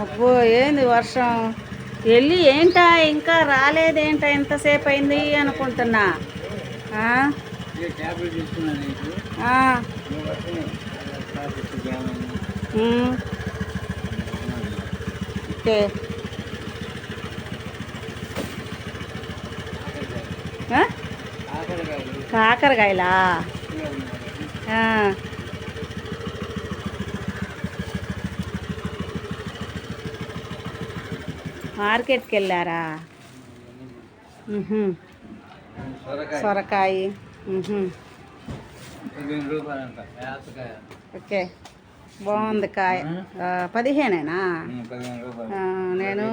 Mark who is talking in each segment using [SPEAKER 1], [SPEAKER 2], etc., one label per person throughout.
[SPEAKER 1] అబ్బో ఏంది వర్షం? వెళ్ళి ఏంటా? ఇంకా రాలేదేంటా? ఎంతసేపు అయింది అనుకుంటున్నా. ఆ?
[SPEAKER 2] ట్యాబ్లెట్
[SPEAKER 1] మార్కెట్కి వెళ్ళారా.
[SPEAKER 2] సొరకాయ.
[SPEAKER 1] ఓకే. బాగుంది కాయ. పదిహేనేనా? నేను.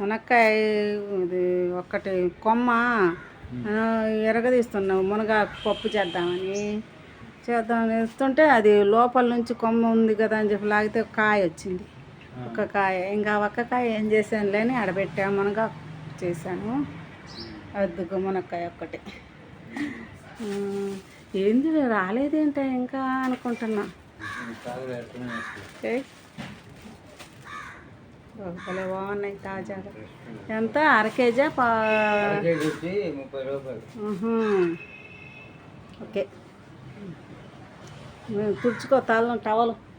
[SPEAKER 1] మునక్కాయ ఇది ఒక్కటి కొమ్మ. ఎరగదీస్తున్నావు. మునగ పప్పు చేద్దామని. చేద్దామని ఇస్తుంటే అది లోపల నుంచి కొమ్మ ఉంది కదా అని చెప్పి లాగితే ఒక కాయ వచ్చింది. ఒక కాయ. ఇంకా ఒక్క కాయ ఏం చేశాను లేని ఆడబెట్టాము. మునగ చేశాను. అద్దుకు మునక్కాయ ఒక్కటి. ఏంది రాలేదేంట ఇంకా అనుకుంటున్నా. భలే బాగున్నాయి తాజాగా. ఎంత? అర కేజా? పా
[SPEAKER 2] అరకేజీ
[SPEAKER 1] ఉహు. ఓకే. తుడుచుకో తల టవలు.